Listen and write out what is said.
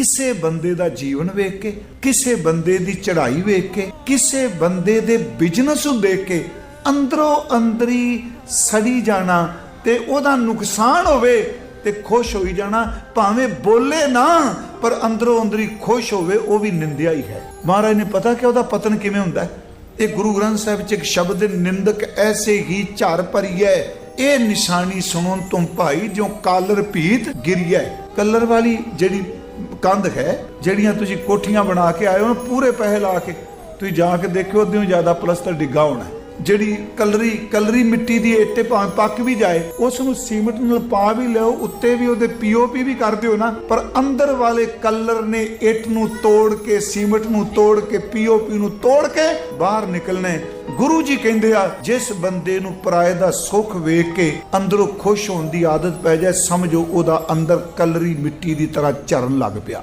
ਕਿਸੇ ਬੰਦੇ ਦਾ ਜੀਵਨ ਵੇਖ ਕੇ, ਕਿਸੇ ਬੰਦੇ ਦੀ ਚੜ੍ਹਾਈ ਵੇਖ ਕੇ, ਕਿਸੇ ਬੰਦੇ ਦੇ ਬਿਜ਼ਨਸ ਨੂੰ ਦੇਖ ਕੇ ਅੰਦਰੋਂ ਅੰਦਰੀ ਸੜੀ ਜਾਣਾ ਤੇ ਉਹਦਾ ਨੁਕਸਾਨ ਹੋਵੇ ਤੇ ਖੁਸ਼ ਹੋਈ ਜਾਣਾ, ਭਾਵੇਂ ਬੋਲੇ ਨਾ, ਪਰ ਅੰਦਰੋਂ ਅੰਦਰੀ ਖੁਸ਼ ਹੋਵੇ, ਉਹ ਵੀ ਨਿੰਦਿਆ ਹੀ ਹੈ। ਮਹਾਰਾਜ ਨੇ ਪਤਾ ਕਿ ਉਹਦਾ ਪਤਨ ਕਿਵੇਂ ਹੁੰਦਾ ਹੈ? ਇਹ ਗੁਰੂ ਗ੍ਰੰਥ ਸਾਹਿਬ ਚ ਇੱਕ ਸ਼ਬਦ ਨਿੰਦਕ ਐਸੇ ਹੀ ਝਰ ਭਰੀਐ ਇਹ ਨਿਸ਼ਾਨੀ ਸੁਣੋ ਤੁਮ ਭਾਈ ਜੋ ਕਾਲਰ ਭੀਤ ਗਿਰੀਐ ਕਲਰ ਵਾਲੀ ਜਿਹੜੀ ਕੰਧ ਹੈ, ਜਿਹੜੀਆਂ ਤੁਸੀਂ ਕੋਠੀਆਂ ਬਣਾ ਕੇ ਆਏ ਹੋ ਪੂਰੇ ਪੈਸੇ ਲਾ ਕੇ ਤੁਸੀਂ ਜਾ ਕੇ ਦੇਖਿਓ, ਉਹਦੇ ਜ਼ਿਆਦਾ ਪਲਸਤਰ ਡਿੱਗਾ ਹੋਣਾ ਜਿਹੜੀ ਕਲਰੀ ਕਲਰੀ ਮਿੱਟੀ ਦੀ ਇੱਟੇ ਭਾਵੇਂ ਪੱਕ ਵੀ ਜਾਏ, ਉਸ ਨੂੰ ਸੀਮਟ ਨਾਲ ਪਾ ਵੀ ਲਿਓ ਉੱਤੇ ਵੀ ਉਹਦੇ ਪੀਓਪੀ ਵੀ ਕਰ ਦਿਓ ਨਾ, ਪਰ ਅੰਦਰ ਵਾਲੇ ਕਲਰ ਨੇ ਇੱਟ ਨੂੰ ਤੋੜ ਕੇ, ਸੀਮਟ ਨੂੰ ਤੋੜ ਕੇ ਪੀਓਪੀ ਨੂੰ ਤੋੜ ਕੇ ਬਾਹਰ ਨਿਕਲਣੇ ਗੁਰੂ ਜੀ ਕਹਿੰਦੇ ਆ, ਜਿਸ ਬੰਦੇ ਨੂੰ ਪਰਾਏ ਦਾ ਸੁੱਖ ਵੇਖ ਕੇ ਅੰਦਰੋਂ ਖੁਸ਼ ਹੋਣ ਦੀ ਆਦਤ ਪੈ ਜਾਏ, ਸਮਝੋ ਉਹਦਾ ਅੰਦਰ ਕਲਰੀ ਮਿੱਟੀ ਦੀ ਤਰ੍ਹਾਂ ਝਰਨ ਲੱਗ ਪਿਆ।